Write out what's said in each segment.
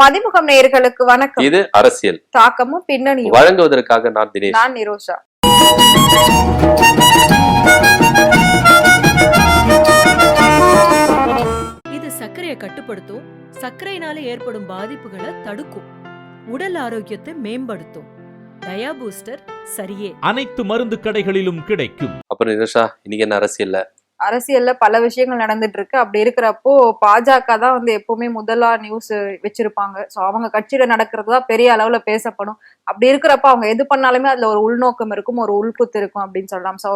மதிமுகம் நேயர்களுக்கு வணக்கம். இது அரசியல். தாக்கமும் பின்னணியும். வழங்குவதற்காக நான் தினேஷ். நான் நிரோஷா. இது சர்க்கரையை கட்டுப்படுத்தும் சர்க்கரையினால ஏற்படும் பாதிப்புகளை தடுக்கும் உடல் ஆரோக்கியத்தை மேம்படுத்தும். டயா பூஸ்டர் சரியே. அனைத்து மருந்து கடைகளிலும் கிடைக்கும். அப்புறம் நிரோஷா இன்னைக்கு என்ன அரசியல்ல? அரசியல்ல பல விஷயங்கள் நடந்துட்டு இருக்கு அப்படி இருக்கிறப்போ பாஜக தான் வந்து எப்பவுமே முதலா நியூஸ் வச்சிருப்பாங்க. சோ அவங்க கட்சியில நடக்கிறது தான் பெரிய அளவுல பேசப்படும். அப்படி இருக்கிறப்ப அவங்க எது பண்ணாலுமே அதுல ஒரு உள்நோக்கம் இருக்கும் ஒரு உள்குத்து இருக்கும் அப்படின்னு சொல்லலாம். சோ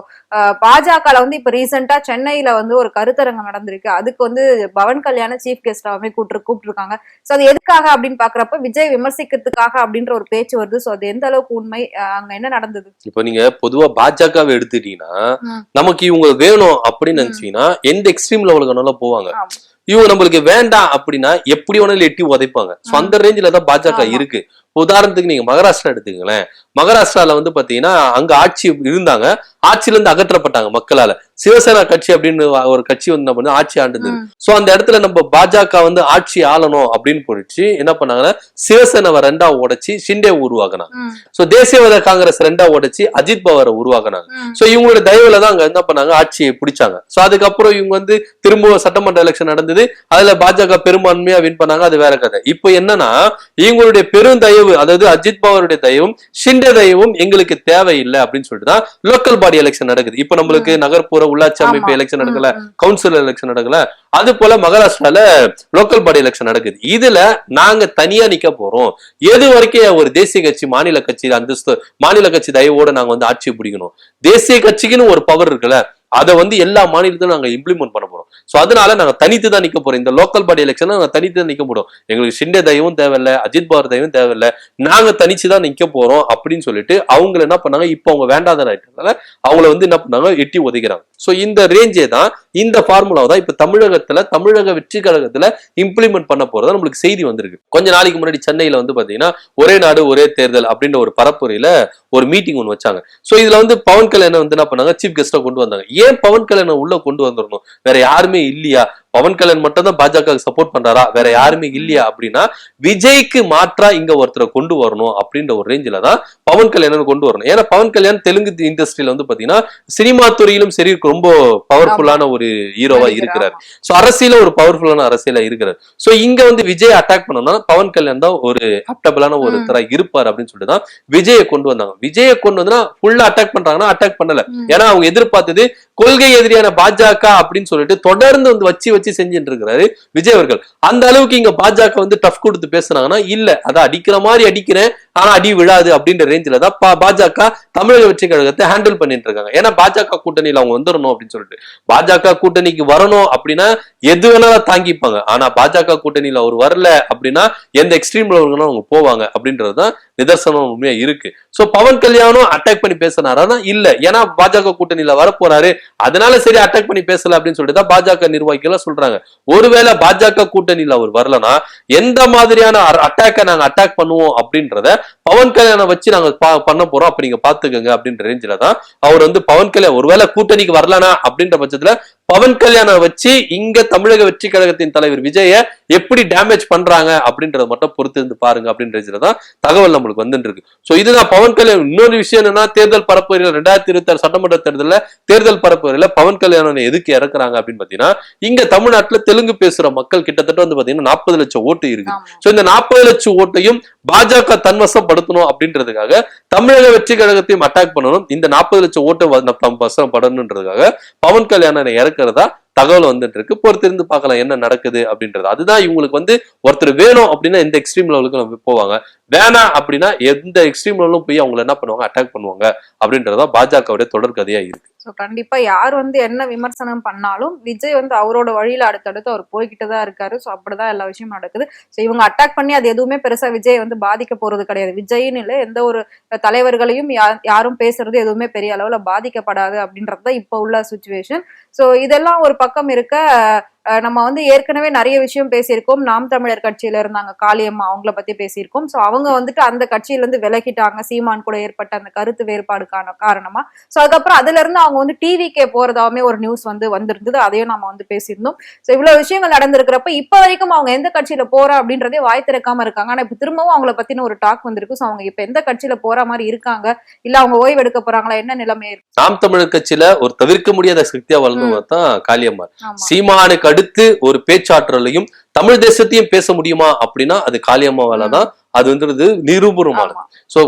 பாஜகல வந்து இப்ப ரீசெண்டா சென்னையில வந்து ஒரு கருத்தரங்கம் நடந்திருக்கு. அதுக்கு வந்து பவன் கல்யாண சீஃப் கெஸ்டாவே கூப்பிட்டு கூப்பிட்டுருக்காங்க. சோ அது எதுக்காக அப்படின்னு பாக்குறப்ப விஜய் விமர்சிக்கிறதுக்காக அப்படின்ற ஒரு பேச்சு வருது. சோ அது எந்த அளவுக்கு உண்மை? அங்க என்ன நடந்தது? இப்போ நீங்க பொதுவா பாஜகவை எடுத்துட்டீங்கன்னா. நமக்கு இவங்க வேணும் அப்படின்னு. நினைச்சீங்கன்னா எந்த எக்ஸ்ட்ரீம் லெவலுக்கு வேணாலும் போவாங்க. இவங்க நம்மளுக்கு வேண்டாம் அப்படின்னா எப்படி வேணாலும் எட்டி உதைப்பாங்க ம். அந்த ரேஞ்சில தான் பாஜக. இருக்கு உதாரணத்துக்கு நீங்க மகாராஷ்டிரா எடுத்துக்கங்களேன் மகாராஷ்டிரால வந்து பாத்தீங்கன்னா அங்க ஆட்சி இருந்தாங்க ஆட்சியில இருந்து அகற்றப்பட்டாங்க மக்களால சிவசேனா கட்சி அப்படின்னு ஒரு கட்சி வந்து பண்ணு ஆட்சி ஆண்டுது. சோ அந்த இடத்துல நம்ம பாஜக வந்து ஆட்சி ஆளணும் அப்படின்னு போயிடுச்சு என்ன பண்ணாங்கன்னா சிவசேனாவை ரெண்டா உடைச்சு ஷிண்டே உருவாக்குனாங்க. சோ தேசியவாத காங்கிரஸ் ரெண்டா உடைச்சு அஜித் பவாரை உருவாக்குனாங்க. சோ இவங்களோட தயவுல தான் அங்க என்ன பண்ணாங்க ஆட்சியை பிடிச்சாங்க சோ அதுக்கப்புறம் இவங்க வந்து திரும்ப சட்டமன்ற எலெக்ஷன் நடந்தது அதுல பாஜக பெரும்பான்மையா வின் பண்ணாங்க அது வேற கதை. இப்போ என்னன்னா இவங்களுடைய பெருந்தயவு அதாவது அஜித் பவாருடைய தயவும் ஷிண்டே தயவும் எங்களுக்கு தேவையில்லை அப்படின்னு சொல்லிட்டு தான் லோக்கல் பாடி எலெக்ஷன் நடக்குது. இப்போ நம்மளுக்கு நகர்ப்புற உள்ளாட்சி அமைப்பு. எலெக்ஷன் நடக்கல. கவுன்சில் எலெக்ஷன் நடக்கல அது போல மகாராஷ்டிரால லோக்கல் பாடி எலெக்ஷன் நடக்குது. இதுல நாங்க தனியா நிக்க போறோம். எது வரைக்கும் ஒரு தேசிய கட்சி மாநில கட்சி அந்தஸ்து மாநில கட்சி தயவோட நாங்க வந்து ஆட்சியை பிடிக்கணும். தேசிய கட்சிக்குன்னு ஒரு பவர் இருக்குல்ல அதை வந்து எல்லா மாநிலத்திலும் நாங்கள் இம்ப்ளிமெண்ட் பண்ண போறோம். ஸோ அதனால நாங்கள் தனித்து தான் நிற்க போறோம். இந்த லோக்கல் பாடி எலெக்ஷன் நாங்கள் தனித்து தான் நிற்க போறோம். எங்களுக்கு ஷிண்டே தயவும் தேவையில்ல அஜித் பவார் தயவும் தேவையில்ல. நாங்கள் தனிச்சு தான் நிற்க போறோம் அப்படின்னு சொல்லிட்டு அவங்க என்ன பண்ணாங்க இப்போ அவங்க வேண்டாத ஆயிட்டனால அவங்கள வந்து என்ன பண்ணாங்க எட்டி ஒதுக்கிறாங்க. ஸோ இந்த ரேஞ்சே தான் இந்த ஃபார்முலாவை தான் இப்போ தமிழகத்துல தமிழக வெற்றி கழகத்துல இம்ப்ளிமெண்ட் பண்ண போறதா நம்மளுக்கு செய்தி வந்திருக்கு. கொஞ்ச நாளைக்கு முன்னாடி சென்னையில வந்து பாத்தீங்கன்னா ஒரே நாடு ஒரே தேர்தல் அப்படின்ற ஒரு பரப்புரையில ஒரு மீட்டிங் ஒன்று வச்சாங்க. ஸோ இதுல வந்து பவன் கல்யாணம் வந்து என்ன பண்ணாங்க சீஃப் கெஸ்டா கொண்டு வந்தாங்க. ஏன் பவன் கல்யாணம் உள்ள கொண்டு வந்துடணும் வேற யாருமே இல்லையா? பவன் கல்யாண் மட்டும் தான் பாஜக சப்போர்ட் பண்றாரா? வேற யாருமே இல்லையா அப்படின்னா விஜய்க்கு மாற்றா இங்க ஒருத்தரை கொண்டு வரணும் அப்படின்ற ஒரு ரேஞ்சில தான் பவன் கல்யாணம் கொண்டு வரணும். ஏன்னா பவன் கல்யாண் தெலுங்கு இண்டஸ்ட்ரியில வந்து பாத்தீங்கன்னா சினிமா துறையிலும் சரி ரொம்ப பவர்ஃபுல்லான ஒரு ஹீரோவா இருக்கிறார். சோ அரசியல ஒரு பவர்ஃபுல்லான அரசியலா இருக்கிறார். சோ இங்க வந்து விஜய் அட்டாக் பண்ணணும்னா பவன் கல்யாண் தான் ஒரு ஆப்டபிளான ஒரு. தர இருப்பார் அப்படின்னு சொல்லிட்டு தான் விஜயை கொண்டு வந்தாங்க. விஜயை கொண்டு வந்தா ஃபுல்லா அட்டாக் பண்றாங்கன்னா அட்டாக் பண்ணல. ஏன்னா அவங்க எதிர்பார்த்தது கொள்கை எதிரியான பாஜக அப்படின்னு சொல்லிட்டு தொடர்ந்து வந்து வச்சு வச்சு செஞ்சுட்டு இருக்கிறாரு விஜய் அவர்கள். அந்த அளவுக்கு இங்க பாஜக வந்து டஃப் கொடுத்து பேசுனாங்கன்னா இல்ல அதை அடிக்கிற மாதிரி அடிக்கிறேன் ஆனா அடி விழாது அப்படின்ற ரேஞ்சில தான் பா- பாஜக தமிழக வெற்றி கழகத்தை ஹேண்டில் பண்ணிட்டு இருக்காங்க. ஏன்னா பாஜக கூட்டணியில அவங்க வந்துடணும் அப்படின்னு சொல்லிட்டு. பாஜக கூட்டணிக்கு வரணும் அப்படின்னா எது வேணாலும் தாங்கிப்பாங்க. ஆனா பாஜக கூட்டணியில அவர் வரல அப்படின்னா எந்த எக்ஸ்ட்ரீம்ல லெவலுக்கு அவங்க போவாங்க அப்படின்றதுதான் நிதர்சனம் உண்மையா இருக்கு. சோ பவன் கல்யாணம் அட்டாக் பண்ணி பேசினாரா? இல்ல. ஏன்னா பாஜக கூட்டணியில வரப்போறாரு. அதனால சரி அட்டாக் பண்ணி பேசல அப்படின்னு சொல்லிட்டு தான் பாஜக நிர்வாகிகள் சொல்றாங்க. ஒருவேளை பாஜக கூட்டணியில அவர் வரலனா எந்த மாதிரியான அட்டாக்கை நாங்க அட்டாக் பண்ணுவோம் அப்படின்றத பவன் கல்யாணம் வச்சு நாங்க பண்ண போறோம். அப்ப நீங்க பாத்துக்கோங்க அப்படின்ற ரேஞ்சில தான் அவர் வந்து பவன் கல்யாணம் ஒருவேளை கூட்டணிக்கு வரலனா அப்படின்ற பட்சத்துல பவன் கல்யாணம் வச்சு இங்க தமிழக வெற்றி கழகத்தின் தலைவர் விஜய எப்படி டேமேஜ் பண்றாங்க அப்படின்றத மட்டும் பொறுத்து இருந்து பாருங்க அப்படின்ற ரேஞ்சில தான் தகவல் நம்மளுக்கு வந்துட்டு இருக்கு. சோ இதுதான் பவன் கல்யாண். இன்னொரு விஷயம் என்னன்னா தேர்தல் பரப்புரையில ரெண்டாயிரத்தி இருபத்தி சட்டமன்ற தேர்தல்ல தேர்தல் பரப்புரையில பவன் கல்யாணம் எதுக்கு இறக்குறாங்க அப்படின்னு பாத்தீங்கன்னா இங்க தமிழ்நாட்டுல தெலுங்கு பேசுற மக்கள் கிட்டத்தட்ட வந்து பாத்தீங்கன்னா நாற்பது லட்சம் ஓட்டு இருக்கு. சோ இந்த நாற்பது லட்சம் ஓட்டையும் பாஜக தன்வசப்படுத்தணும் அப்படின்றதுக்காக தமிழக வெற்றி கழகத்தையும் அட்டாக் பண்ணணும். இந்த நாற்பது லட்சம் ஓட்டு வசப்படணுன்றதுக்காக பவன் கல்யாணனை இறக்குறதா தகவல் வந்துட்டு இருக்கு பொறுத்திருந்து பார்க்கலாம் என்ன நடக்குது அப்படின்றது. அதுதான் இவங்களுக்கு வந்து ஒருத்தர் வேணும் அப்படின்னா எந்த எக்ஸ்ட்ரீம் லெவலுக்கு நம்ம போவாங்க. வேணாம் அப்படின்னா எந்த எக்ஸ்ட்ரீம் லெவலும் போய் அவங்கள என்ன பண்ணுவாங்க? அட்டாக் பண்ணுவாங்க. அப்படின்றதா பாஜகவுடைய தொடர்கதையா இருக்கு. கண்டிப்பா யார் வந்து என்ன விமர்சனம் பண்ணாலும் விஜய் வந்து அவரோட வழியில அடுத்தடுத்து அவர் போய்கிட்டு தான் இருக்காரு. சோ அப்படிதான் எல்லா விஷயமும் நடக்குது. ஸோ இவங்க அட்டாக் பண்ணி அது எதுவுமே பெருசா விஜய் வந்து பாதிக்க போறது கிடையாது. விஜய்னு இல்ல எந்த ஒரு தலைவர்களையும் யாரும் பேசுறது எதுவுமே பெரிய அளவுல பாதிக்கப்படாது அப்படின்றது தான் இப்போ உள்ள சுச்சுவேஷன் ஸோ இதெல்லாம் ஒரு பக்கம் இருக்க அஹ் நம்ம வந்து ஏற்கனவே நிறைய விஷயம் பேசியிருக்கோம். நாம் தமிழர் கட்சியில இருந்தாங்க. காளியம்மா அவங்கள பத்தி பேசியிருக்கோம். சோ அவங்க வந்துட்டு அந்த கட்சியில இருந்து விலகிட்டாங்க. சீமான் கூட ஏற்பட்ட அந்த கருத்து வேறுபாடுக்கான காரணமா. சோ அதுக்கப்புறம் அதுல இருந்து அவங்க வந்து டிவிக்கே போறதாவுமே ஒரு நியூஸ் வந்து வந்திருந்தது. அதையும் நம்ம வந்து பேசியிருந்தோம். சோ இவ்வளவு விஷயங்கள் நடந்திருக்கிறப்ப இப்ப வரைக்கும் அவங்க எந்த கட்சியில போறா அப்படின்றதே வாய் திறக்காம இருக்காங்க. ஆனா இப்ப திரும்பவும் அவங்கள பத்தின ஒரு டாக் வந்திருக்கு. சோ அவங்க இப்ப எந்த கட்சியில போற மாதிரி இருக்காங்க? இல்ல அவங்க ஓய்வு எடுக்க போறாங்களா? என்ன நிலைமை நாம் தமிழர் கட்சியில ஒரு தவிர்க்க முடியாத சக்தியா வளர்ந்தவங்க தான் ஆமா. சீமானுக்கு அடுத்து ஒரு பேச்சாற்றலையும் தமிழ் தேசத்தையும் பேச முடியுமா அப்படின்னா அது காளியம்மாவால தான் அது வந்துருது நிரூபணமானது. ஆமா. சோ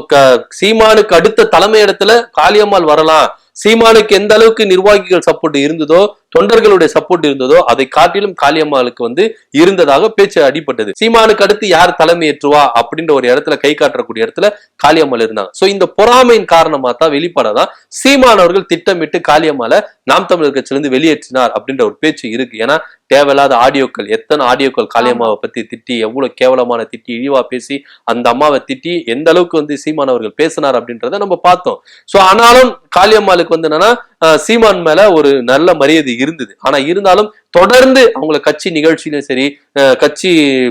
சீமானுக்கு அடுத்த தலைமை இடத்துல காளியம்மாள் வரலாம். சீமானுக்கு எந்த அளவுக்கு நிர்வாகிகள் சப்போர்ட் இருந்ததோ தொண்டர்களுடைய சப்போர்ட் இருந்ததோ அதை காட்டிலும் காளியம்மாளுக்கு வந்து இருந்ததாக பேச்சு அடிப்பட்டது சீமானுக்கு அடுத்து யார் தலைமை ஏற்றுவா? அப்படின்ற ஒரு இடத்துல கை காட்டக்கூடிய இடத்துல காளியம்மாள் இருந்தாங்க. சோ இந்த பொறாமையின் காரணமா தான் வெளிப்பாடாதான் சீமானவர்கள் திட்டமிட்டு காளியம்மாளை நாம் தமிழர் கட்சியிலிருந்து வெளியேற்றினார் அப்படின்ற ஒரு பேச்சு இருக்கு. ஏன்னா தேவையில்லாத ஆடியோக்கள் எத்தனை ஆடியோக்கள் காளியம்மாவை பத்தி திட்டி எவ்வளவு கேவலமான திட்டி இழிவா பேசி அந்த அம்மாவை திட்டி எந்த அளவுக்கு வந்து சீமான் அவர்கள் பேசினார் அப்படின்றத நம்ம பார்த்தோம். சோ ஆனாலும் காளியம்மாளுக்கு வந்து என்னன்னா சீமான் மேல ஒரு நல்ல மரியாதை இருந்தது. ஆனா இருந்தாலும் தொடர்ந்து அவங்கள கட்சி நிகழ்ச்சியிலும் சரி கட்சி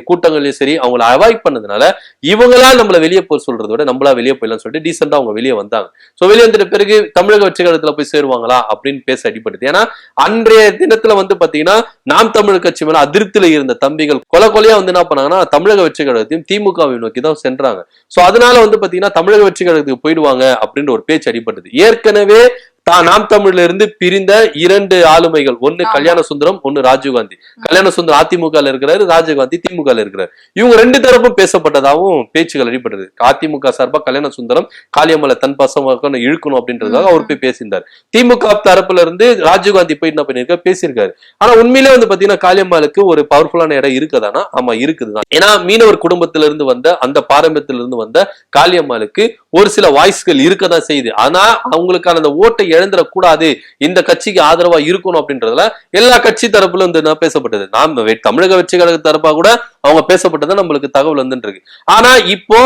கூட்டங்கள்லயும் சரி அவங்கள அவாய்ட் பண்ணதுனால இவங்களா நம்மள வெளியே போக சொல்றத விட நம்மளா வெளியே போயிடலாம் சொல்லிட்டு டீசெண்டா அவங்க வெளியே வந்தாங்க. ஸோ வெளியே வந்துட்ட பிறகு தமிழக வெற்றி கழகத்துல போய் சேருவாங்களா அப்படின்னு பேச அடிப்படுது ஏன்னா அன்றைய தினத்துல வந்து பாத்தீங்கன்னா நாம் தமிழ் கட்சி மேல அதிருப்தியில இருந்த தம்பிகள் கொலை கொலையா வந்து என்ன பண்ணாங்கன்னா தமிழக வெற்றி கழகத்தையும் திமுகவை நோக்கி தான் சென்றாங்க. ஸோ அதனால வந்து பாத்தீங்கன்னா தமிழக வெற்றி கழகத்துக்கு போயிடுவாங்க அப்படின்ற ஒரு பேச்சு அடிபட்டது. ஏற்கனவே தான் நாம் தமிழ்ல இருந்து பிரிந்த இரண்டு ஆளுமைகள். ஒன்னு. கல்யாண சுந்தரம் ஒன்னு ராஜீவ்காந்தி கல்யாண சுந்தரம் அதிமுக இருக்கிறாரு ராஜீவ்காந்தி திமுக இருக்கிறாரு. இவங்க ரெண்டு தரப்பும் பேசப்பட்டதாகவும் பேச்சுகள் அடிபட்டது அதிமுக சார்பா கல்யாண சுந்தரம் காளியம்மலை தன் பசங்க இழுக்கணும் அப்படின்றதுக்காக அவர் போய் பேசியிருந்தார். திமுக தரப்புல இருந்து ராஜீவ்காந்தி போய் என்ன பண்ணிருக்காரு பேசியிருக்காரு. ஆனா உண்மையிலே வந்து பாத்தீங்கன்னா காளியம்மாளுக்கு ஒரு பவர்ஃபுல்லான இடம் இருக்குதானா? ஆமா இருக்குதுதான். ஏன்னா மீனவர் குடும்பத்தில இருந்து வந்த அந்த பாரம்பரியத்தில இருந்து வந்த காளியம்மாளுக்கு ஒரு சில வாய்ஸ்கள் இருக்க தான் செய்யுது. ஆனா அவங்களுக்கான அந்த ஓட்டை இழந்துடக்கூடாது. இந்த கட்சிக்கு ஆதரவா இருக்கணும் அப்படின்றதுல எல்லா கட்சி தரப்புல இருந்து பேசப்பட்டது. நாம் வெ- தமிழக வெற்றி கழக தரப்பா கூட அவங்க பேசப்பட்டது நம்மளுக்கு தகவல் வந்துட்டு இருக்கு. ஆனா இப்போ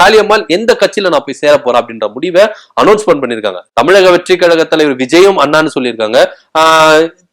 காளியம்மாள் எந்த கட்சியில நான் போய் சேர போறேன் அப்படின்ற முடிவை அனௌன்ஸ்மெண்ட் பண்ணிருக்காங்க. தமிழக வெற்றி கழக தலைவர் விஜயும் அண்ணான்னு சொல்லியிருக்காங்க.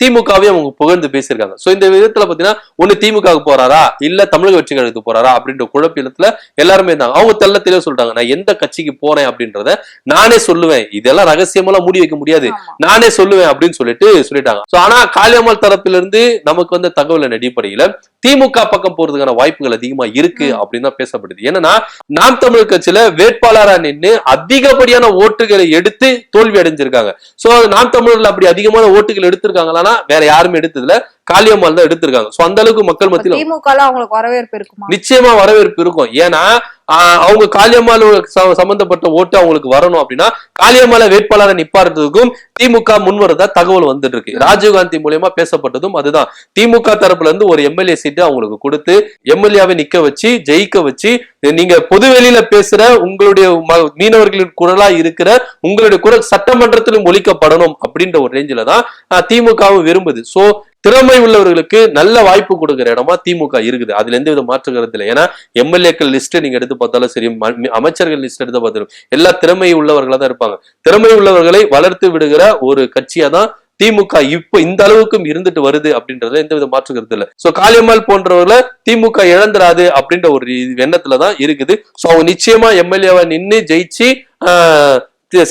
திமுகவையும் அவங்க புகழ்ந்து பேசியிருக்காங்க. சோ இந்த விதத்துல பாத்தீங்கன்னா ஒண்ணு திமுகவுக்கு போறாரா? இல்ல தமிழக வெற்றி கழகத்துக்கு போறாரா? அப்படின்ற குழப்பத்துல எல்லாருமே இருந்தாங்க. அவங்க தெள்ள தெளிவா சொல்லிட்டாங்க நான் எந்த கட்சிக்கு போறேன்? அப்படின்றத நானே சொல்லுவேன். இதெல்லாம் ரகசியமெல்லாம் மூடி வைக்க முடியாது. நானே சொல்லுவேன் அப்படின்னு சொல்லிட்டு சொல்லிட்டாங்க. சோ ஆனா காளியம்மாள் தரப்பிலிருந்து இருந்து நமக்கு வந்த தகவலின் அடிப்படையில? திமுக பக்கம் போறதுக்கான வாய்ப்புகள் அதிகமா இருக்கு. அப்படின்னு தான் பேசப்படுது. என்னன்னா நாம் தமிழ் கட்சியில வேட்பாளரா நின்னு அதிகப்படியான ஓட்டுகளை எடுத்து தோல்வி அடைஞ்சிருக்காங்க. சோ நாம் தமிழர்ல அப்படி அதிகமான ஓட்டுகள் எடுத்திருக்காங்களான்னா வேற யாருமே எடுத்ததுல காளியம்மாள் தான் எடுத்திருக்காங்க. சோ அந்த அளவுக்கு மக்கள் மத்தியில திமுக அவங்களுக்கு வரவேற்பு இருக்குமா? நிச்சயமா வரவேற்பு இருக்கும். ஏன்னா அவங்க காளியம்மாள் சம்பந்தப்பட்ட ஓட்டு அவங்களுக்கு வரணும் அப்படின்னா காளியம்மாளை வேட்பாளரை நிப்பாடுறதுக்கும் திமுக முன்வரதா தகவல் வந்துட்டு இருக்கு ராஜீவ்காந்தி மூலியமா பேசப்பட்டதும் அதுதான். திமுக தரப்புல இருந்து ஒரு எம்எல்ஏ சீட்டு அவங்களுக்கு கொடுத்து எம்எல்ஏவை நிக்க வச்சு ஜெயிக்க வச்சு நீங்க பொதுவெளியில பேசுற உங்களுடைய மீனவர்களின் குரலா இருக்கிற உங்களுடைய குரல் சட்டமன்றத்திலும் ஒழிக்கப்படணும் அப்படின்ற ஒரு ரேஞ்சில தான் திமுகவும் விரும்புது. சோ திறமை உள்ளவர்களுக்கு நல்ல வாய்ப்பு கொடுக்கிற இடமா திமுக இருக்குது. அதுல எந்த வித மாற்று கருத்து இல்லை. ஏன்னா எம்எல்ஏக்கள் லிஸ்ட் நீங்க எடுத்து பார்த்தாலும் சரி ம- அமைச்சர்கள் லிஸ்ட் எடுத்து பார்த்தாலும் எல்லா திறமை உள்ளவர்களா தான் இருப்பாங்க. திறமை உள்ளவர்களை வளர்த்து விடுகிற ஒரு கட்சியா தான் திமுக இப்போ இந்த அளவுக்கும் இருந்துட்டு வருது அப்படின்றதுல எந்த வித மாற்று கருத்து இல்லை. சோ காளியம்மாள் போன்றவர்களை திமுக இழந்துராது அப்படின்ற ஒரு எண்ணத்துலதான் தான் இருக்குது. சோ அவங்க நிச்சயமா எம்எல்ஏவா நின்னு ஜெயிச்சு ஆஹ்,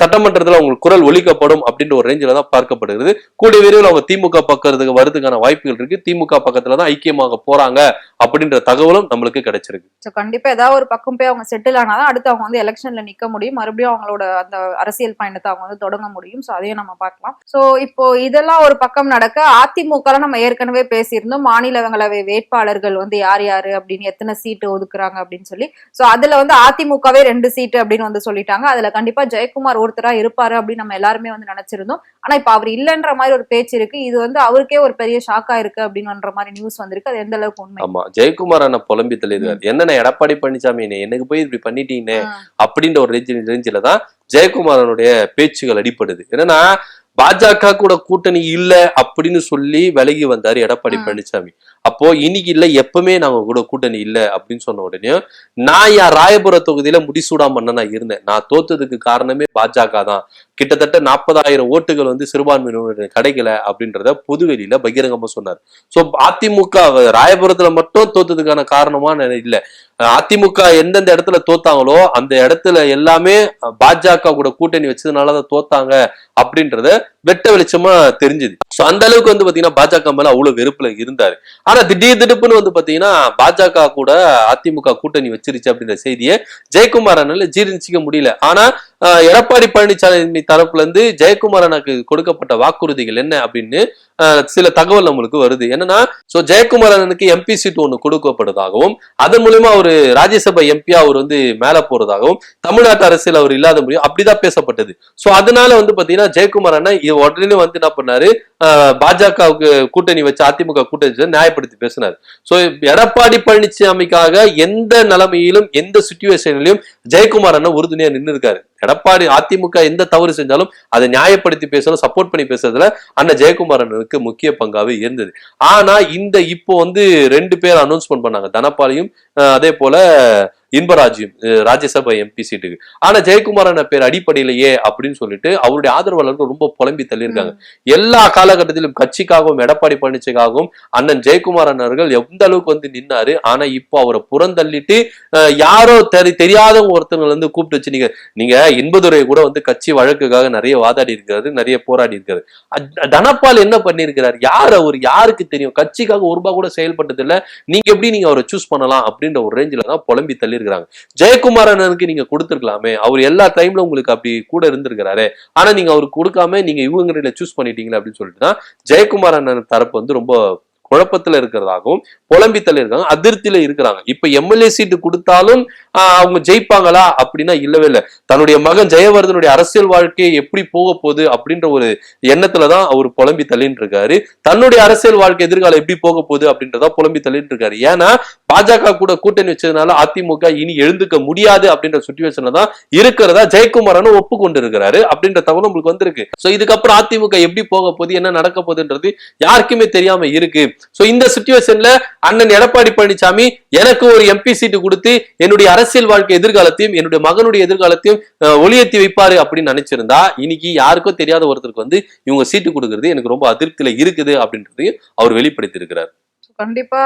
சட்டமன்றத்தில் அவங்களுக்கு குரல் ஒழிக்கப்படும் அப்படின்ற ஒரு ரேஞ்சில் தான் பார்க்கப்படுகிறது. கூடிய விரைவில் அவங்க திமுக பக்கத்துக்கு வரதுக்கான வாய்ப்புகள் இருக்கு. திமுக பக்கத்துல தான் ஐக்கியமாக போறாங்க அப்படின்ற தகவலும் நம்மளுக்கு கிடைச்சிருக்கு. சோ கண்டிப்பா ஏதாவது ஒரு பக்கம் போய் அவங்க செட்டில் ஆனாதான் அடுத்து அவங்க வந்து எலெக்ஷன்ல நிக்க முடியும். மறுபடியும் அவங்களோட அந்த அரசியல் பயணத்தை அவங்க வந்து தொடங்க முடியும். சோ அதையும் நம்ம பார்க்கலாம். சோ இப்போ இதெல்லாம் ஒரு பக்கம் நடக்க அதிமுக நம்ம ஏற்கனவே பேசியிருந்தோம். மாநிலங்களவை வேட்பாளர்கள் வந்து யார் யாரு அப்படின்னு எத்தனை சீட்டு ஒதுக்குறாங்க அப்படின்னு சொல்லி. சோ அதுல வந்து அதிமுகவே ரெண்டு சீட்டு அப்படின்னு வந்து சொல்லிட்டாங்க. அதுல கண்டிப்பா ஜெயக்குமார் ஒருத்தரா இருப்பாரு அப்படின்னு நம்ம எல்லாருமே வந்து நினைச்சிருந்தோம். ஆனா இப்ப அவர் இல்லைன்ற மாதிரி ஒரு பேச்சு இருக்கு. இது வந்து அவருக்கே ஒரு பெரிய ஷாக்கா இருக்கு அப்படின்ற மாதிரி நியூஸ் வந்திருக்கு. அது எந்த அளவுக்கு உண்மை? ஆமா. ஜெயக்குமார் அண்ணா புலம்பி தெளிவார் என்னென்ன எடப்பாடி பழனிசாமி எனக்கு போய் இப்படி பண்ணிட்டீங்க? ஆ. அப்படின்ற ஒரு ரேஞ்சில் ரேஞ்சில தான் ஜெயக்குமாரனுடைய பேச்சுகள் அடிப்படுது என்னன்னா பாஜக கூட கூட்டணி இல்ல அப்படின்னு சொல்லி விலகி வந்தாரு எடப்பாடி. பழனிசாமி. அப்போ இன்னைக்கு இல்லை எப்பவுமே நாங்க கூட கூட்டணி இல்ல அப்படின்னு சொன்ன உடனே நான் என் ராயபுர தொகுதியில முடிசூடா மன்னனா இருந்தேன். நான் தோத்ததுக்கு காரணமே பாஜக தான். கிட்டத்தட்ட நாற்பதாயிரம் ஓட்டுகள் வந்து சிறுபான்மையினர் கிடைக்கல அப்படின்றத பொதுவெளியில பகிரங்கமா சொன்னார். சோ அதிமுக ராயபுரத்துல மட்டும் தோத்ததுக்கான காரணமா இல்லை. இல்ல அதிமுக எந்தெந்த இடத்துல தோத்தாங்களோ அந்த இடத்துல எல்லாமே பாஜக கூட கூட்டணி வச்சதுனாலதான் தோத்தாங்க அப்படின்றத வெட்ட வெளிச்சமா தெரிஞ்சுது. சோ அந்த அளவுக்கு வந்து பாத்தீங்கன்னா பாஜக மேல அவ்வளவு வெறுப்புல இருந்தாரு. ஆனா திடீர் திடுப்புன்னு வந்து பாத்தீங்கன்னா பாஜக கூட அதிமுக கூட்டணி வச்சிருச்சு அப்படின்ற செய்தியை ஜெயக்குமார் அண்ணால ஜீர்ணிச்சிக்க முடியல. ஆனா எடப்பாடி பழனிசாமி தரப்புல இருந்து ஜெயக்குமார் அண்ணாக்கு கொடுக்கப்பட்ட வாக்குறுதிகள் என்ன அப்படின்னு சில தகவல் நம்மளுக்கு வருது. என்னன்னா சோ ஜெயக்குமார் அண்ணனுக்கு எம்பி சீட் ஒண்ணு கொடுக்கப்படுவதாகவும் அதன் மூலியமா அவரு ராஜ்யசபா எம்பியா அவர் வந்து மேல போறதாகவும் தமிழ்நாட்டு அரசியல் அவர் இல்லாத முடியும் அப்படிதான் பேசப்பட்டது. சோ அதனால வந்து பாத்தீங்கன்னா ஜெயக்குமார் அண்ணன் உடனே வந்து என்ன பண்ணாரு? பாஜகவுக்கு கூட்டணி வச்சு அதிமுக கூட்டணி வச்சு நியாயப்படுத்தி பேசினார். சோ எடப்பாடி பழனிசாமிக்காக எந்த நிலைமையிலும் எந்த சுச்சுவேஷன்லயும் ஜெயக்குமார் அண்ணன் உறுதுணையா நின்று இருக்காரு எடப்பாடி அதிமுக எந்த தவறு செஞ்சாலும் அதை நியாயப்படுத்தி பேசணும் சப்போர்ட் பண்ணி பேசுறதுல அண்ணன் ஜெயக்குமாரனுக்கு முக்கிய பங்காவே இருந்தது. ஆனா இந்த இப்போ வந்து ரெண்டு பேர் அனௌன்ஸ்மெண்ட் பண்ணாங்க. தனப்பாலையும் அஹ், அதே போல இன்பராஜியும் ராஜ்யசபா எம்பி சீட்டுக்கு. ஆனா ஜெயக்குமார் அண்ணன் பேர் அடிப்படையிலேயே அப்படின்னு சொல்லிட்டு அவருடைய ஆதரவாளர்கள் ரொம்ப புலம்பி தள்ளியிருக்காங்க. எல்லா காலகட்டத்திலும் கட்சிக்காகவும் எடப்பாடி பழனிசாமிக்காகவும் அண்ணன் ஜெயக்குமார் அண்ணர்கள் எந்த அளவுக்கு வந்து நின்னாரு ஆனா இப்போ அவரை புறந்தள்ளிட்டு யாரோ தெரி தெரியாதவங்க ஒருத்தவங்க வந்து கூப்பிட்டு வச்சு நீங்க நீங்க இன்பதுரை கூட வந்து கட்சி வழக்குக்காக நிறைய வாதாடி இருக்காரு நிறைய போராடி இருக்காரு தனபால் என்ன பண்ணியிருக்கிறார்? யார் அவர்? யாருக்கு தெரியும்? கட்சிக்காக ஒரு ரூபாய் கூட செயல்பட்டது இல்ல நீங்க எப்படி நீங்க அவரை சூஸ் பண்ணலாம் அப்படின்ற ஒரு ரேஞ்சில தான் புலம்பி தள்ளியிருக்கிறாங்க ஜெயக்குமார் அண்ணனுக்கு நீங்க கொடுத்துருக்கலாமே. அவர் எல்லா டைம்ல உங்களுக்கு அப்படி கூட இருந்திருக்கிறாரு. ஆனா நீங்க அவருக்கு கொடுக்காம நீங்க இவங்க சூஸ் பண்ணிட்டீங்களே அப்படின்னு சொல்லிட்டு தான் ஜெயக்குமார் அண்ணன் தரப்பு வந்து ரொம்ப குழப்பத்துல இருக்கிறதாகவும் புலம்பித்தல் இருக்காங்க அதிருப்தியில இருக்கிறாங்க. இப்ப எம்எல்ஏ சீட்டு கொடுத்தாலும் அவங்க ஜெயிப்பாங்களா அப்படின்னா இல்லவே இல்லை. தன்னுடைய மகன் ஜெயவர்தனுடைய அரசியல் வாழ்க்கையை எப்படி போக போகுது அப்படின்ற ஒரு எண்ணத்துலதான் அவர் புலம்பி தள்ளின்னு இருக்காரு தன்னுடைய அரசியல் வாழ்க்கை எதிர்காலம் எப்படி போக போகுது அப்படின்றதா புலம்பி தள்ளிட்டு இருக்காரு ஏன்னா பாஜக கூட கூட்டணி வச்சதுனால அதிமுக இனி எழுந்துக்க முடியாது அப்படின்ற சுச்சுவேஷன்ல தான் இருக்கிறதா ஜெயக்குமாரனும் ஒப்புக்கொண்டு இருக்கிறாரு அப்படின்ற தகவல் உங்களுக்கு வந்திருக்கு. சோ இதுக்கப்புறம் அதிமுக எப்படி போக போகுது என்ன நடக்க போகுதுன்றது யாருக்குமே தெரியாம இருக்கு. சோ இந்த சுச்சுவேஷன்ல அண்ணன் எடப்பாடி பழனிசாமி எனக்கு ஒரு எம்பி சீட்டு கொடுத்து என்னுடைய அரசியல் வாழ்க்கை எதிர்காலத்தையும் என்னுடைய மகனுடைய எதிர்காலத்தையும் ஒளியேத்தி வைப்பாரு அப்படின்னு நினைச்சிருந்தா இன்னைக்கு யாருக்கும் தெரியாத ஒருத்தருக்கு வந்து இவங்க சீட்டு கொடுக்கறது எனக்கு ரொம்ப அதிருப்தியில இருக்குது அப்படின்றதையும் அவர் வெளிப்படுத்தி இருக்கிறார் கண்டிப்பா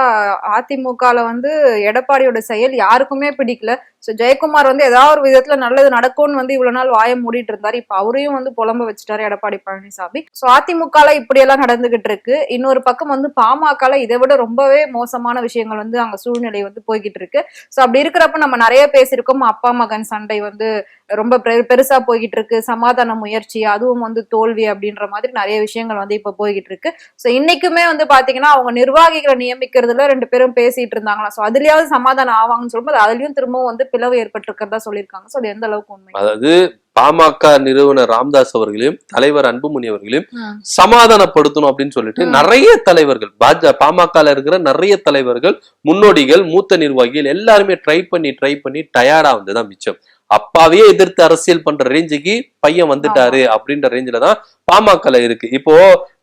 அதிமுகல வந்து எடப்பாடியோட செயல் யாருக்குமே பிடிக்கல. ஸோ ஜெயக்குமார் வந்து ஏதாவது ஒரு விதத்துல நல்லது நடக்கும்னு வந்து இவ்வளவு நாள் வாய மூடிட்டு இருந்தாரு. இப்ப அவரையும் வந்து புலம்ப வச்சுட்டாரு எடப்பாடி பழனிசாமி. ஸோ அதிமுகல இப்படி எல்லாம் நடந்துகிட்டு இருக்கு. இன்னொரு பக்கம் வந்து பாமகல இதை விட ரொம்பவே மோசமான விஷயங்கள் வந்து அங்க சூழ்நிலை வந்து போய்கிட்டு இருக்கு. ஸோ அப்படி இருக்கிறப்ப நம்ம நிறைய பேசியிருக்கோம். அப்பா மகன் சண்டை வந்து ரொம்ப பெரு- பெருசா போய்கிட்டு இருக்கு. சமாதான முயற்சி அதுவும் வந்து தோல்வி அப்படின்ற மாதிரி நிறைய விஷயங்கள் வந்து இப்ப போய்கிட்டு இருக்கு. ஸோ இன்னைக்குமே வந்து பாத்தீங்கன்னா அவங்க நிர்வாகிகளை நியமிக்கிறதுல ரெண்டு பேரும் பேசிட்டு இருந்தாங்களா ஸோ அதுலயாவது சமாதானம் ஆவாங்கன்னு சொல்லும்போது அதுலயும் திரும்பவும் வந்து பிளவு ஏற்பட்டிருக்கிறதா சொல்லியிருக்காங்க. சோ அது எந்த அளவுக்கு உண்மை? அதாவது பாமக நிறுவனர் ராம்தாஸ் அவர்களையும் தலைவர் அன்புமணி அவர்களையும். சமாதானப்படுத்தணும் அப்படின்னு சொல்லிட்டு. நிறைய தலைவர்கள் பாஜ பாமகல இருக்கிற நிறைய தலைவர்கள் முன்னோடிகள் மூத்த நிர்வாகிகள் எல்லாருமே ட்ரை பண்ணி ட்ரை பண்ணி டயர்டா வந்ததுதான் மிச்சம். அப்பாவையே எதிர்த்து அரசியல் பண்ற ரேஞ்சுக்கு பையன் வந்துட்டாரு அப்படின்ற ரேஞ்சில தான் பாமகல இருக்கு. இப்போ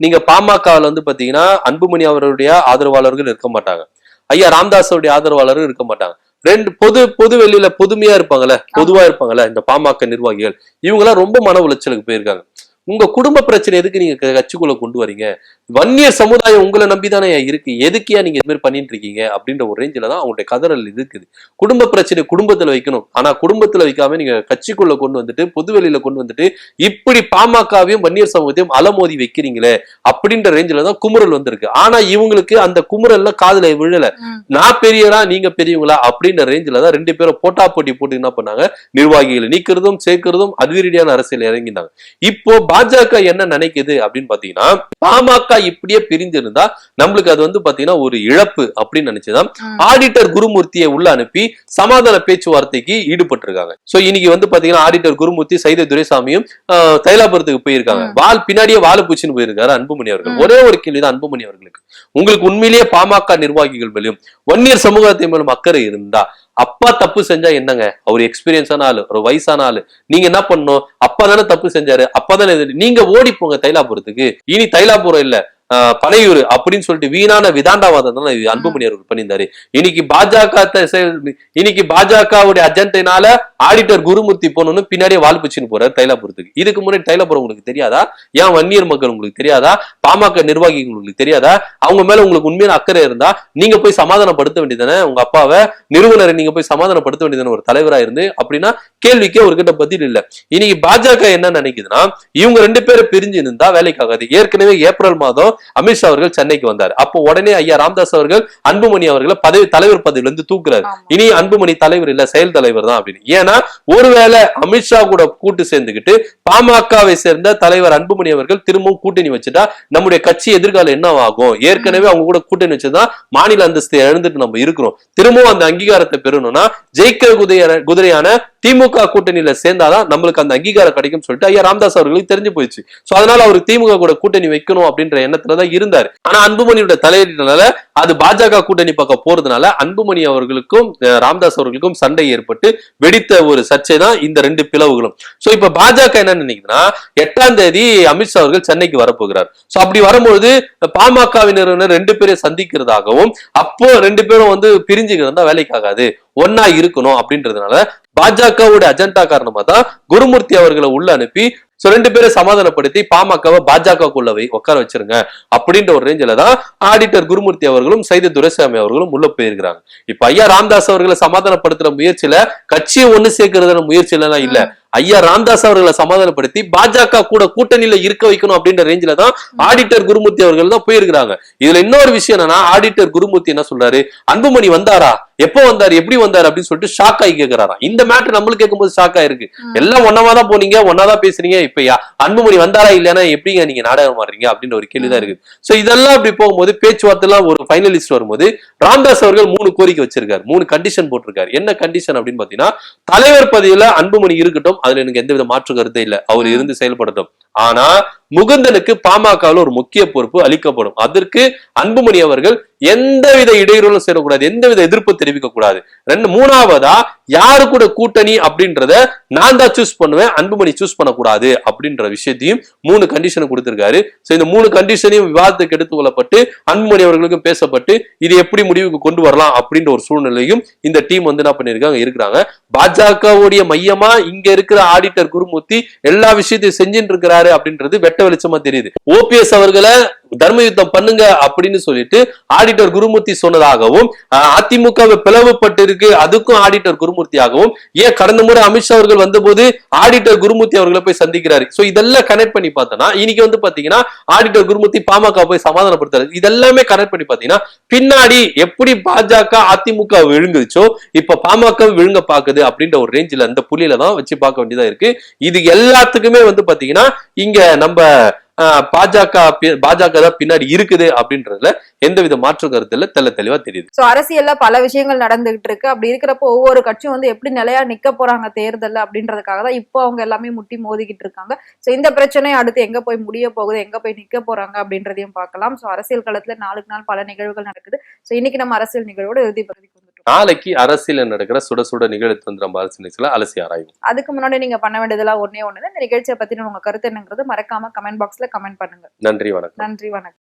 நீங்க பாமகல வந்து பாத்தீங்கன்னா அன்புமணி அவருடைய ஆதரவாளர்கள் இருக்க மாட்டாங்க. ஐயா ராம்தாஸோடைய ஆதரவாளர்கள் இருக்க மாட்டாங்க. ரெண்டு பொது பொது வெளியில பொதுமையா இருப்பாங்கல்ல பொதுவா இருப்பாங்கல்ல இந்த பாமக நிர்வாகிகள் இவங்க எல்லாம் ரொம்ப மன உளைச்சலுக்கு போயிருக்காங்க. உங்க குடும்ப பிரச்சனை எதுக்கு நீங்க கட்சிக்குள்ள கொண்டு வரீங்க? வன்னியர் சமுதாயம் உங்களை நம்பிதானே இருக்கு. எதுக்கியா நீங்க இது மாதிரி பண்ணிட்டு இருக்கீங்க? அப்படின்ற ஒரு ரேஞ்சில தான் அவங்களுடைய கதறல் இருக்குது. குடும்ப பிரச்சனை குடும்பத்துல வைக்கணும். ஆனா குடும்பத்துல வைக்காம நீங்க கட்சிக்குள்ள கொண்டு வந்துட்டு பொது வெளியில கொண்டு வந்துட்டு இப்படி பாமகவையும் வன்னியர் சமூகத்தையும் அலமோதி வைக்கிறீங்களே? அப்படின்ற ரேஞ்சில தான் குமுறல் வந்திருக்கு. ஆனா இவங்களுக்கு அந்த குமுறல்ல காதுல விழல. நான் பெரியரா நீங்க பெரியவங்களா? அப்படின்ற ரேஞ்சில தான் ரெண்டு பேரும் போட்டா போட்டி போட்டு என்ன பண்ணாங்க? நிர்வாகிகளை நீக்கிறதும் சேர்க்கிறதும் அதிரடியான அரசியல் இறங்கினாங்க. இப்போ பாஜக என்ன நினைக்குது அப்படின்னு பாத்தீங்கன்னா பாமக இப்படியே பிரிஞ்சிருந்தா நம்மளுக்கு அது வந்து பாத்தீங்கன்னா ஒரு இழப்பு அப்படின்னு நினைச்சுதான். ஆடிட்டர் குருமூர்த்தியை உள்ள அனுப்பி சமாதான பேச்சுவார்த்தைக்கு ஈடுபட்டிருக்காங்க சோ இன்னைக்கு வந்து பாத்தீங்கன்னா ஆடிட்டர் குருமூர்த்தி சைத துரைசாமியும் தைலாபுரத்துக்கு போயிருக்காங்க. வால் பின்னாடியே வாழை பூச்சின்னு போயிருக்காரு அன்புமணி அவர்கள். ஒரே ஒரு கேள்விதான் அன்புமணி அவர்களுக்கு உங்களுக்கு உண்மையிலேயே பாமக நிர்வாகிகள் மேலும் வன்னியர் சமூகத்தை மேலும் அக்கறை இருந்தா அப்பா தப்பு செஞ்சா என்னங்க? அவர் எக்ஸ்பீரியன்ஸான ஆளு ஒரு வயசான ஆளு. நீங்க என்ன பண்ணணும்? அப்பா தானே தப்பு செஞ்சாரு. அப்பா தானே நீங்க ஓடி போங்க தைலாபுரத்துக்கு. இனி தைலாபுரம் இல்ல. பனையூர் அப்படின்னு சொல்லிட்டு வீணான விதாண்டாவாதம் தான் இது அன்புமணி அவர்கள் பண்ணியிருந்தாரு. இன்னைக்கு பாஜக இன்னைக்கு பாஜகவுடைய அஜெண்டினால ஆடிட்டர் குருமூர்த்தி போனோன்னு பின்னாடியே வாழ்ப்புச்சின்னு போறாரு தைலாபுரத்துக்கு. இதுக்கு முன்னாடி தைலாபுரம் உங்களுக்கு தெரியாதா? ஏன் வன்னியர் மக்கள் உங்களுக்கு தெரியாதா? பாமக நிர்வாகி உங்களுக்கு தெரியாதா? அவங்க மேல உங்களுக்கு உண்மையான அக்கறை இருந்தா நீங்க போய் சமாதானப்படுத்த வேண்டியதானே உங்க அப்பாவை நிறுவனரை நீங்க போய் சமாதானப்படுத்த வேண்டியதானே ஒரு தலைவரா இருந்து? அப்படின்னா கேள்விக்கே அவர்கிட்ட பதில் இல்ல. இன்னைக்கு பாஜக என்ன நினைக்குதுன்னா இவங்க ரெண்டு பேரும் பிரிஞ்சு இருந்தா வேலைக்கு ஆகாது ஏற்கனவே ஏப்ரல் மாதம் அமித்ஷா அவர்கள் சென்னைக்கு வந்தார். அப்போ உடனே ஐயா ராமதாஸ் அவர்கள் அன்புமணி அவர்களை பதவி தலைவர் பதவியில இருந்து தூக்குறாரு. இனி அன்புமணி தலைவர் இல்ல செயல் தலைவர் தான் அப்படின்னு. ஏன்னா ஒருவேளை அமித்ஷா கூட கூட்டு சேர்ந்துக்கிட்டு பாமகவை சேர்ந்த தலைவர் அன்புமணி அவர்கள் திரும்பவும் கூட்டணி வச்சுட்டா நம்முடைய கட்சி எதிர்காலம் என்னவாகும்? ஏற்கனவே அவங்க கூட கூட்டணி வச்சுதான் மாநில அந்தஸ்தை இழந்துட்டு நம்ம இருக்கிறோம். திரும்பவும் அந்த அங்கீகாரத்தை பெறணும்னா ஜெயிக்கிற குதிரையான குதிரையான திமுக கூட்டணியில சேர்ந்தாதான் நம்மளுக்கு அந்த அங்கீகாரம் கிடைக்கும் சொல்லிட்டு ஐயா ராமதாஸ் அவர்களுக்கு தெரிஞ்சு போயிடுச்சு. சோ அதனால அவர் திமுக கூட கூட்டணி வைக்கணும் அப்படின்ற தான் இருந்தார். ஆனா அன்புமணியோட தலையீடுனால அது பாஜக கூட்டணி பக்கம் போறதுனால அன்புமணி அவர்களுக்கும் ராம்தாஸ் அவர்களுக்கும் சண்டை ஏற்பட்டு வெடித்த ஒரு சர்ச்சை தான் இந்த ரெண்டு பிளவுகளும். சோ இப்ப பாஜக என்ன நினைக்குதுன்னா எட்டாம் தேதி அமித்ஷா அவர்கள் சென்னைக்கு வரப்போகிறார். சோ அப்படி வரும்பொழுது பாமகவினர் ரெண்டு பேரும் சந்திக்கிறதாகவும் அப்போ ரெண்டு பேரும் வந்து பிரிஞ்சுக்கிறதா வேலைக்காகாது ஒன்னா இருக்கணும் அப்படின்றதுனால பாஜகவுடைய அஜெண்டா காரணமா தான் குருமூர்த்தி அவர்களை உள்ள அனுப்பி சோ ரெண்டு பேரும் சமாதானப்படுத்தி பாமகவை பாஜகக்குள்ள வை உட்கார வச்சிருங்க. அப்படின்ற ஒரு ரேஞ்சில தான் ஆடிட்டர் குருமூர்த்தி அவர்களும் சைத துரைசாமி அவர்களும் உள்ள போயிருக்கிறாங்க. இப்ப ஐயா ராமதாஸ் அவர்களை சமாதானப்படுத்துற முயற்சியில கட்சியை ஒண்ணு சேர்க்கறதுல முயற்சியில இல்ல. ஐயா ராமதாஸ் அவர்களை சமாதானப்படுத்தி பாஜக கூட கூட்டணியில இருக்க வைக்கணும் அப்படின்ற ரேஞ்சில தான் ஆடிட்டர் குருமூர்த்தி அவர்கள் தான் போயிருக்கிறாங்க. இதுல இன்னொரு விஷயம் என்னன்னா ஆடிட்டர் குருமூர்த்தி என்ன சொல்றாரு? அன்புமணி வந்தாரா? எப்போ வந்தாரு? எப்படி வந்தாரு? அப்படின்னு சொல்லிட்டு ஷாக் ஆகி கேக்குறாராம். இந்த மேட்டர் நம்மளுக்கு கேட்கும்போது ஷாக் ஆயிருக்கு. எல்லாம் ஒன்னமா தான் போனீங்க ஒன்னாதான் பேசுறீங்க இப்ப அன்புமணி வந்தாரா இல்லைன்னா எப்படிங்க நீங்க நாடகம் ஆடுறீங்க? அப்படின்ற ஒரு கேள்விதான் இருக்கு சோ இதெல்லாம் அப்படி போகும்போது பேச்சுவார்த்தை எல்லாம் ஒரு ஃபைனலிஸ்ட் வரும்போது ராம்தாஸ் அவர்கள் மூணு கோரிக்கை வச்சிருக்காரு. மூணு கண்டிஷன் போட்டிருக்காரு. என்ன கண்டிஷன் அப்படின்னு பாத்தீங்கன்னா தலைவர் பதவியில அன்புமணி இருக்கட்டும். அதுல எனக்கு எந்தவித மாற்று கருத்தே இல்ல. அவர். இருந்து செயல்படட்டும். ஆனா முகுந்தனுக்கு பாமகவில் ஒரு முக்கிய பொறுப்பு அளிக்கப்படும். அதற்கு அன்புமணி அவர்கள் எந்தவித இடையூறும் சேரக்கூடாது எந்தவித எதிர்ப்பு தெரிவிக்க கூடாது. ரெண்டு மூணாவதா யாரு கூட கூட்டணி அப்படின்றத நான் தான் சூஸ் பண்ணுவேன் அன்புமணி சூஸ் பண்ணக்கூடாது அப்படின்ற விஷயத்தையும் மூணு கண்டிஷன் கொடுத்திருக்காரு. சோ இந்த மூணு கண்டிஷனையும் விவாதத்துக்கு எடுத்து கொள்ளப்பட்டு அன்புமணி அவர்களுக்கும் பேசப்பட்டு இது எப்படி முடிவுக்கு கொண்டு வரலாம் அப்படின்ற ஒரு சூழ்நிலையும் இந்த டீம் வந்து என்ன பண்ணிருக்காங்க இருக்கிறாங்க. பாஜகவுடைய மையமா இங்க இருக்கிற ஆடிட்டர் குருமூர்த்தி எல்லா விஷயத்தையும் செஞ்சுட்டு இருக்கிறாரு. அப்படின்றது வெட்ட வெளிச்சமா தெரியுது. ஓபிஎஸ் அவர்களை தர்ம யுத்தம் பண்ணுங்க அப்படின்னு சொல்லிட்டு ஆடிட்டர் குருமூர்த்தி சொன்னதாகவும் அதிமுக பிளவுபட்டு இருக்கு அதுக்கும் ஆடிட்டர் குருமூர்த்தியாகவும் ஏன் கடந்த முறை அமித்ஷா அவர்கள் வந்தபோது ஆடிட்டர் குருமூர்த்தி அவர்களை போய் சந்திக்கிறாரு. சோ இதெல்லாம் கனெக்ட் பண்ணி பார்த்தோம்னா இன்னைக்கு வந்து பாத்தீங்கன்னா ஆடிட்டர் குருமூர்த்தி பாமக போய் சமாதானப்படுத்துறாரு. இதெல்லாமே கனெக்ட் பண்ணி பாத்தீங்கன்னா பின்னாடி எப்படி பாஜக அதிமுக விழுங்குச்சோ இப்ப பாமக விழுங்க பாக்குது அப்படின்ற ஒரு ரேஞ்சில் அந்த புள்ளியில தான் வச்சு பார்க்க வேண்டியதா இருக்கு. இது எல்லாத்துக்குமே வந்து பாத்தீங்கன்னா இங்க நம்ம பாஜக பாஜக தான் பின்னாடி இருக்குது அப்படின்றதுல எந்தவித மாற்று கருத்து இல்ல தெள்ள தெளிவா தெரியுது. சோ அரசியல்ல பல விஷயங்கள் நடந்துகிட்டு இருக்கு. அப்படி இருக்கிறப்போ ஒவ்வொரு கட்சியும் வந்து எப்படி நிலையா நிக்க போறாங்க தேர்தல் அப்படின்றதுக்காக தான் இப்போ அவங்க எல்லாமே முட்டி மோதிக்கிட்டு இருக்காங்க. சோ இந்த பிரச்சனை அடுத்து எங்க போய் முடிய போகுது எங்க போய் நிக்க போறாங்க அப்படின்றதையும் பார்க்கலாம். சோ அரசியல் களத்துல நாளுக்கு நாள் பல நிகழ்வுகள் நடக்குது. சோ இன்னைக்கு நம்ம அரசியல் நிகழ்வோட இறுதி பகுதிக்கு நாளைக்கு அரசியல் நடக்கிற சுட சுட நிகழ்ச்சி வந்து நம்ம நிகழ்ச்சியில அலசி ஆராயும். அதுக்கு முன்னாடி நீங்க பண்ண வேண்டியதெல்லாம் ஒண்ணே ஒண்ணு இந்த நிகழ்ச்சியை பத்தின உங்க கருத்து என்னங்கிறது மறக்காம கமெண்ட் பாக்ஸ்ல கமெண்ட் பண்ணுங்க. நன்றி வணக்கம். நன்றி வணக்கம்.